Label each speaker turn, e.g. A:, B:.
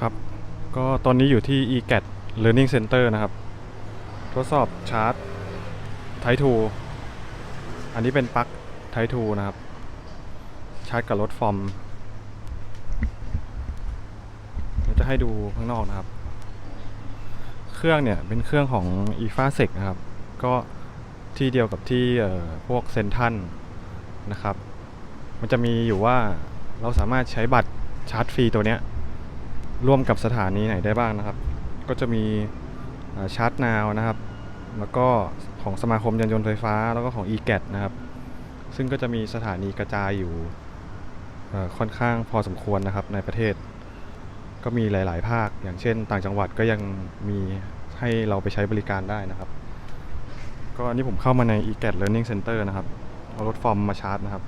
A: ครับ ก็ตอนนี้อยู่ที่ eGAT Learning Center นะครับ ทดสอบชาร์จ Type 2อันนี้เป็นปลั๊ก Type 2นะครับ ชาร์จกับรถฟอร์มเดี๋ยวจะให้ดูข้างนอกนะครับ เครื่องเนี่ยเป็นเครื่องของ e f a s e c นะครับ ก็ที่เดียวกับที่พวกเซนทันนะครับ มันจะมีอยู่ว่าเราสามารถใช้บัตรชาร์จฟรีตัวเนี้ย ร่วมกับสถานีไหนได้บ้างนะครับ ก็จะมีชาร์จนาวนะครับ แล้วก็ของสมาคมยานยนต์ไฟฟ้า แล้วก็ของ e g a t นะครับ ซึ่งก็จะมีสถานีกระจายอยู่ค่อนข้างพอสมควรนะครับในประเทศ ก็มีหลาย ๆ ภาค อย่างเช่น ต่างจังหวัดก็ยังมีให้เราไปใช้บริการได้นะครับ ก็อันนี้ผมเข้ามาใน e g a t Learning Center นะครับ เอารถฟอร์มมาชาร์จนะครับ